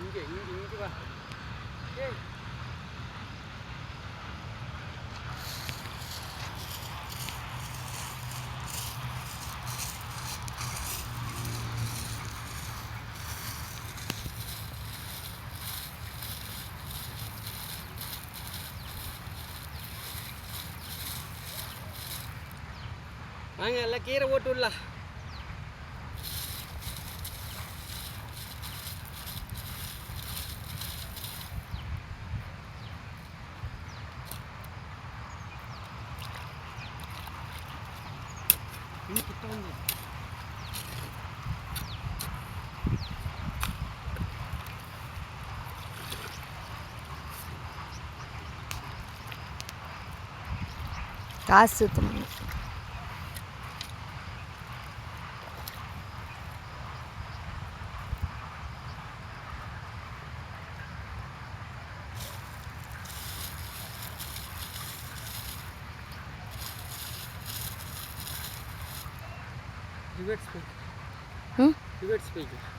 இங்கே இங்கே இங்கே இங்கே வா ஏய் வாங்க எல்லாம் கீரை போட்டு விடலாம். Cássio também. You were speaking. Hmm?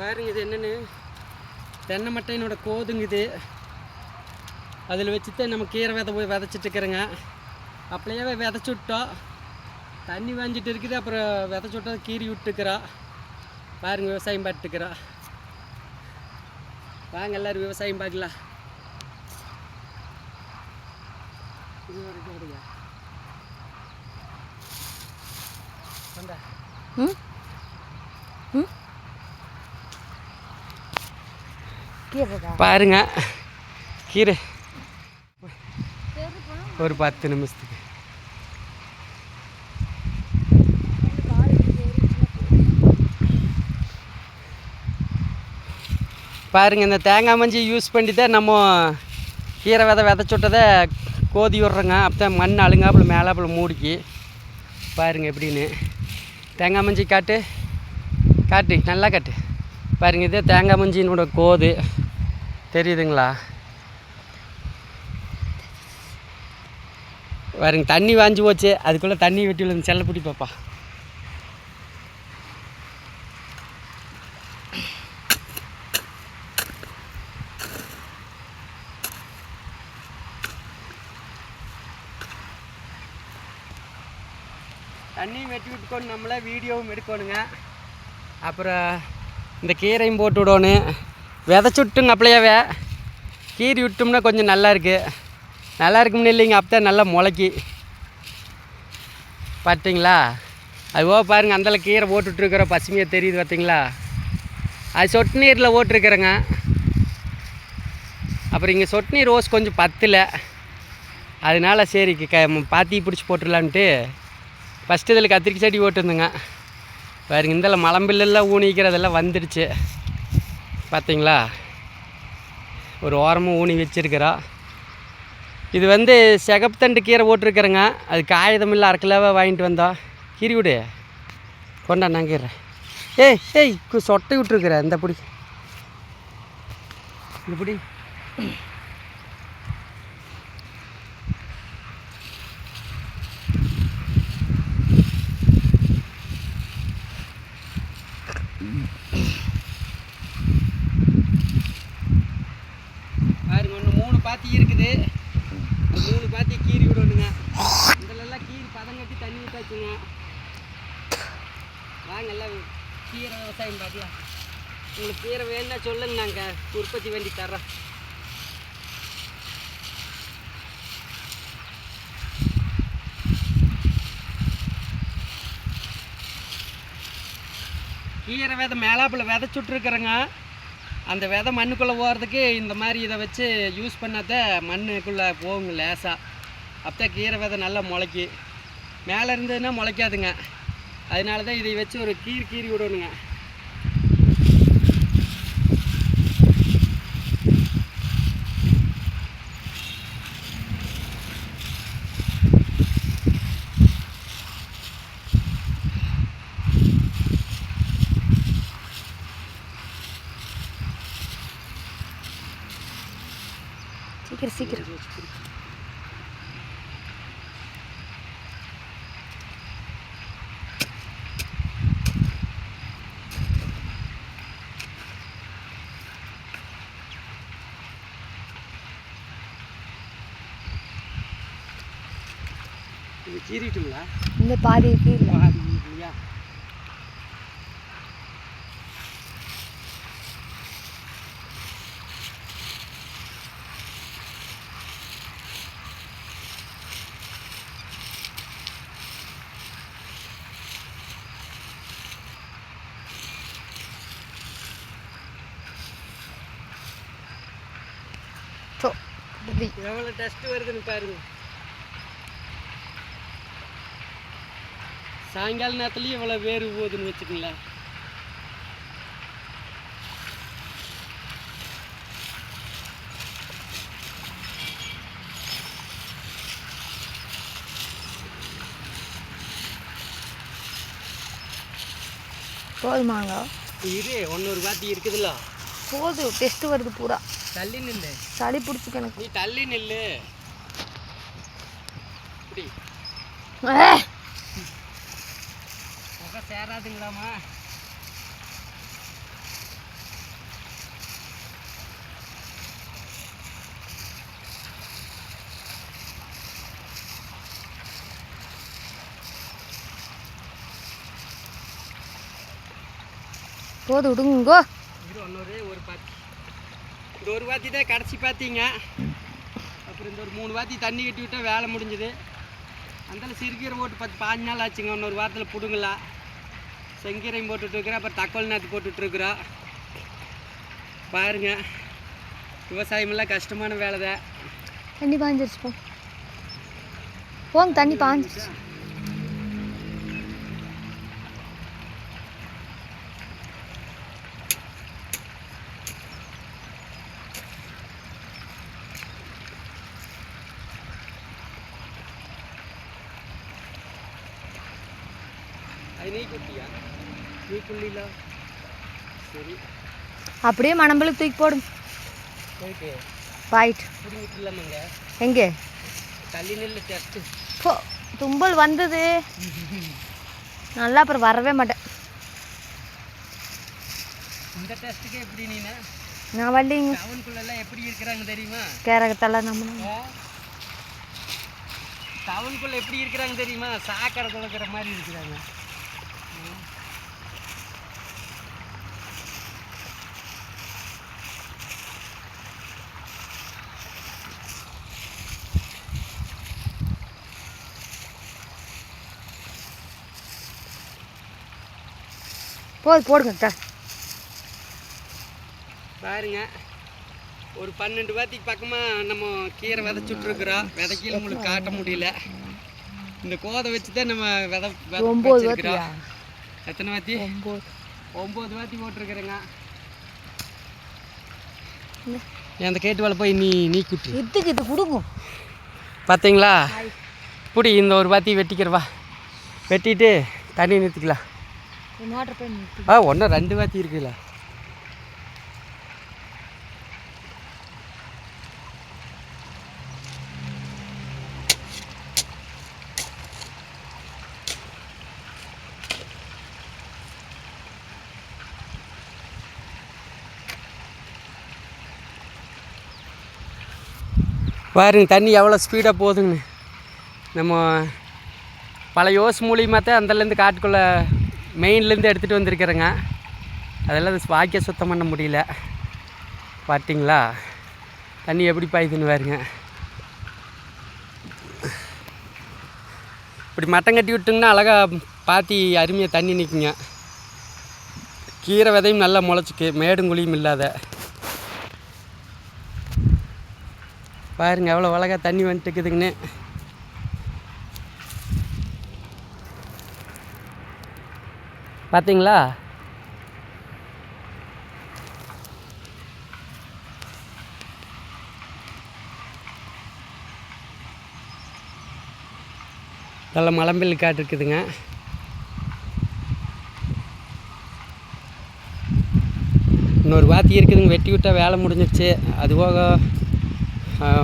பாருங்க இது என்னென்னு. தென்னை மட்டையினோட கோதுங்க இது. அதில் வச்சு தான் நம்ம கீரை விதை போய் விதைச்சிட்ருக்குறேங்க அப்படியே விதைச்சி விட்டோம். தண்ணி வாஞ்சிட்டு இருக்குது அப்புறம் விதைச்சி விட்டா கீறி விட்டுக்கிறா. பாருங்க விவசாயம் பார்த்துக்கிறா வாங்க எல்லாரும் விவசாயம் பார்க்கலாம். இது வரைக்கும் வருங்க வந்தா. ம்? பாருங்க. கீரை. ஒரு பத்து நிமிஷத்துக்கு. பாருங்க இந்த தேங்காய் மஞ்சி யூஸ் பண்ணி தான் நம்ம கீரை விதை விதைச்சு விட்டதை கோதி விட்றோங்க. அப்போ தான் மண் அழுங்காப்புல மேலாப்புல மூடிக்கி. பாருங்க எப்படின்னு. தேங்காய் மஞ்சி காட்டு. காட்டு நல்லா காட்டு. பாருங்க இதே தேங்காய் மஞ்சினோட கோது. தெரியுதுங்களா? பாருங்க தண்ணி வாஞ்சி போச்சு. அதுக்குள்ளே தண்ணி வெட்டி விழுந்து செல்லப்பிடி பாப்பா. தண்ணியும் வெட்டி விட்டுக்கொண்டு நம்மளே வீடியோவும் எடுக்கணுங்க. அப்புறம் இந்த கீரையும் போட்டு விடணும். விதைச்சி விட்டுங்க அப்படியாவே. கீறி விட்டோம்னா கொஞ்சம் நல்லா இருக்குது நல்லா இருக்கும்னு இல்லைங்க அப்போ தான் நல்லா முளைக்கி. பார்த்தீங்களா? அது ஓ பாருங்க அந்தல கீரை போட்டுட்ருக்குறோம் பசுமையாக தெரியுது பார்த்தீங்களா? அது சொட்டு நீரில் ஓட்டிருக்கிறேங்க அப்புறம் இங்கே சொட்டு நீர் ரோஸ் கொஞ்சம் பத்தலை. அதனால சரி க பாத்தி பிடிச்சி போட்டுடலான்ட்டு ஃபஸ்ட்டு இதில் கத்திரிக்காய் செடி போட்டுருந்தேங்க. பாருங்க இந்த மலம்பில்லாம் ஊனிக்கிறதெல்லாம் வந்துடுச்சு. பார்த்தீங்களா ஒரு ஓரமும் ஊனி வச்சிருக்கிறா. இது வந்து செகப்தண்டு கீரை போட்டிருக்கிறேங்க. அது காகிதம் இல்லை கிலோவாக வாங்கிட்டு வந்தோம் கீரி விடு. கொண்டா நான் கீரை ஏய் ஏய் சொட்டை விட்டுருக்குற இந்த பிடி. இந்த பிடி பாருங்க ஒன்று மூணு பாத்தி இருக்குது இந்த மூணு பாத்தி கீறி விடணுங்க இதிலெல்லாம் கீறி பதம் கட்டி தண்ணி விட்டாச்சுங்க வாங்க எல்லாம் கீரை விவசாயம் பார்க்கலாம். உங்களுக்கு கீரை வேணும்னா சொல்லுங்க நாங்கள் உற்பத்தி வேண்டி தர்றோம் கீரை விதை மேலாப்பில் விதை விட்ருக்குறேங்க அந்த விதை மண்ணுக்குள்ளே போகிறதுக்கு இந்த மாதிரி இதை வச்சு யூஸ் பண்ணாத மண்ணுக்குள்ளே போகுங்க லேசாக அப்போ கீரை விதை நல்லா முளைக்கி. மேலே இருந்ததுன்னா முளைக்காதுங்க. அதனால தான் இதை வச்சு ஒரு கீறி கீறி விடணுங்க. சீக்கிரம் சீக்கிரம். இது கீறிட்டுங்களா? இந்த பாதி இருக்கு பாதி இல்லையா எவ்வளோ டஸ்ட் வருதுன்னு பாருங்க. சாயங்கால நேரத்துலயும் இவ்வளோ வேறு போகுதுன்னு வச்சுக்கங்களேன். போதுமாங்க. இரு ஒன்னொரு பாத்தி இருக்குதுல்ல. போதும் டெஸ்ட் வருது பூரா. தள்ளி நில்லு. சளி பிடிச்சிக்க எனக்கு. நீ தள்ளி நில்லு. இப்படி. சேராதுங்களாமா போதும் விடுங்கோ இது ஒன்னொரு ஒரு பாத்தி. இந்த ஒரு பாத்தி தான் கடைசி பார்த்தீங்க அப்புறம் இந்த ஒரு மூணு பாத்தி தண்ணி கட்டி விட்டால் வேலை முடிஞ்சுது. அந்தால சிறுகீரை போட்டு பத்து பாஞ்சு நாள் ஆச்சுங்க இன்னொரு வாரத்தில் பிடுங்கலாம். செங்கீரையும் போட்டுட்ருக்குறா அப்புறம் தக்கோல் நாற்று போட்டுட்ருக்குறா. பாருங்க விவசாயமெல்லாம் கஷ்டமான வேலை தான் தண்ணி பாஞ்சிருச்சு போங்க தண்ணி பாஞ்சிருச்சு அது நீ குட்டியா? நீ சரி. அப்படியே மணம்பளுக்கு தூக்கி போடுங்க போயிட்டு பாயிட்டு பிடிங்கிட்டு இல்லாமங்க எங்கே? தள்ளி நெல் டெஸ்ட்டு போ தும்பல் வந்தது. நல்லா அப்புறம் வரவே மாட்டேன். இந்த டெஸ்ட்டுக்கே எப்படி நீனு? நான் வரலிங்க டவுனுக்குள்ளெல்லாம் எப்படி இருக்கிறாங்க தெரியுமா? கேரகத்தெல்லாம் நம்ம டவுனுக்குள்ள எப்படி இருக்கிறாங்க தெரியுமா? சாக்கடை துளக்கிற மாதிரி இருக்கிறாங்க. போது போடுங்க த பாருங்க. ஒரு பன்னெண்டு வாத்திக்கு பக்கமாக நம்ம கீரை விதைச்சுட்ருக்குறோம் விதைக்கீழ உங்களுக்கு காட்ட முடியல. இந்த கோதை வச்சு தான் நம்ம விதை விதை ஒம்பது வச்சிருக்கிறோம். வாத்தியா? எத்தனை வாத்தி? ஒம்பது. வாத்தி போட்டிருக்கிறேங்க. அந்த கேட்டு வேலை போய் நீ நீ குட்டு. இதுக்கு இது கொடுங்க. பார்த்தீங்களா இப்படி இந்த ஒரு வாத்தி வெட்டிக்கிறவா. வெட்டிட்டு தண்ணி நிறுத்திக்கலாம். ஆ ஒன்றும் ரெண்டு வாத்தி இருக்குல்ல. பாருங்க தண்ணி எவ்வளோ ஸ்பீடாக போகுதுங்க. நம்ம பழைய ஓஸ் மூலியமாக தான் அந்தலேருந்து காட்டுக்குள்ளே மெயின்லேருந்து எடுத்துகிட்டு வந்திருக்கிறேங்க. அதெல்லாம் அது வாக்கிய சுத்தம் பண்ண முடியல. பார்த்தீங்களா தண்ணி எப்படி பாயுதுன்னு பாருங்க. இப்படி மட்டம் கட்டி விட்டிங்கன்னா அழகாக பாத்தி அருமையாக தண்ணி நிற்குங்க கீரை விதையும் நல்லா முளைச்சிக்கு மேடும் குழியும் இல்லாத. பாருங்க எவ்வளோ அழகாக தண்ணி வந்துட்டு பார்த்தீங்களா நல்ல மலம்பில் காட்டு இருக்குதுங்க. இன்னொரு வாத்தி இருக்குதுங்க வெட்டி விட்டால் வேலை முடிஞ்சிருச்சு. அது போக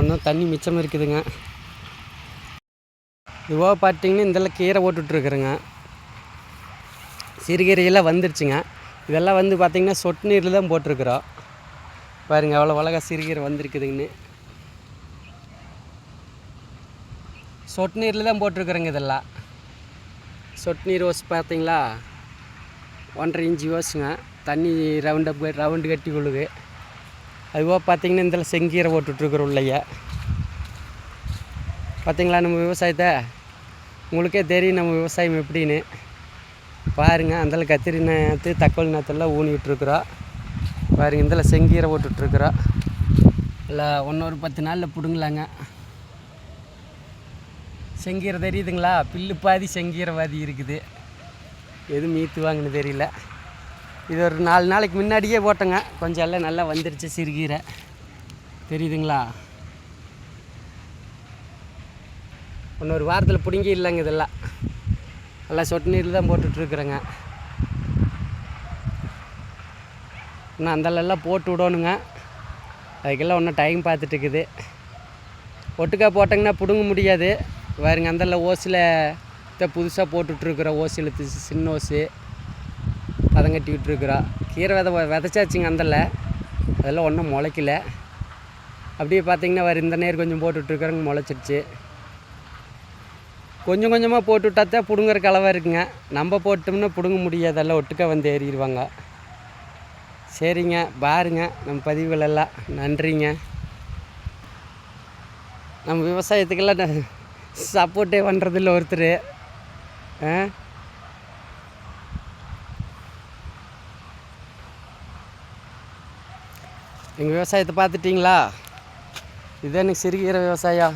இன்னும் தண்ணி மிச்சம் இருக்குதுங்க. இதுவாக பார்த்தீங்கன்னா இதெல்லாம் கீரை போட்டுட்ருக்குறேங்க சிறுகீரையெல்லாம் வந்துருச்சுங்க. இதெல்லாம் வந்து பார்த்திங்கன்னா சொட்டு நீரில் தான் போட்டிருக்குறோம். பாருங்கள் அவ்வளோ அழகாக சிறுகீரை வந்திருக்குதுங்கன்னு சொட்டு நீரில் தான் போட்டிருக்குறேங்க இதெல்லாம். சொட்டு நீர் ஓஸ் பார்த்திங்களா? ஒன்றரை இன்ச்சு ஓஸுங்க. தண்ணி ரவுண்ட் அப் ரவுண்டு கட்டி கொள்ளுது அதுபோக பார்த்திங்கன்னா இந்த செங்கீரை போட்டுட்ருக்குறோம் உள்ளைய. பார்த்திங்களா நம்ம விவசாயத்தை? உங்களுக்கே தெரியும் நம்ம விவசாயம் எப்படின்னு. பாருங்கள் அந்தளவு கத்திரி நேற்று தக்காளி நேரத்தெல்லாம் ஊனிகிட்ருக்குறோம் பாருங்கள் இந்தளவு செங்கீரை போட்டுட்ருக்குறோம் இல்லை ஒன்றொரு பத்து நாளில் பிடுங்கலாங்க. செங்கீரை தெரியுதுங்களா? பில்லு பாதி செங்கீரை பாதி இருக்குது. எது மீத்து வாங்கன்னு தெரியல. இது ஒரு நாலு நாளைக்கு முன்னாடியே போட்டேங்க. கொஞ்சம் எல்லாம் நல்லா வந்துருச்சு சிறுகீரை. தெரியுதுங்களா? இன்னொரு வாரத்தில் பிடுங்கி இல்லைங்க இதெல்லாம். எல்லாம் சொட்டு நீரில் தான் போட்டுட்ருக்குறேங்க. இன்னும் அந்தளெல்லாம் போட்டு விடணுங்க. அதுக்கெல்லாம் ஒன்றும் டைம் பார்த்துட்டுக்குது. ஒட்டுக்கா போட்டங்கன்னா பிடுங்க முடியாது. வேறுங்க அந்தல ஓசில் இப்போ புதுசாக போட்டுட்ருக்குற. ஓசி இழுத்து சின்ன ஓசு. பதங்கட்டி விட்டுருக்குறோம் கீரை வித விதைச்சாச்சுங்க அந்தல அதெல்லாம் ஒன்றும் முளைக்கல. அப்படியே பார்த்தீங்கன்னா வேறு இந்த நேர் கொஞ்சம் போட்டுட்ருக்குறோங்க முளைச்சிருச்சு கொஞ்சம் கொஞ்சமாக போட்டு விட்டா தான் பிடுங்குற கலவை இருக்குங்க. நம்ம போட்டோம்னா பிடுங்க முடியாதெல்லாம் ஒட்டுக்கா வந்து ஏறிடுவாங்க சரிங்க பாருங்க நம்ம பதிவுகளெல்லாம். நன்றிங்க. நம்ம விவசாயத்துக்கெல்லாம் சப்போர்ட்டே பண்ணுறதில்ல ஒருத்தர். ஆ? எங்கள் விவசாயத்தை பார்த்துட்டிங்களா? இது எனக்கு சிறுகீரை விவசாயம்.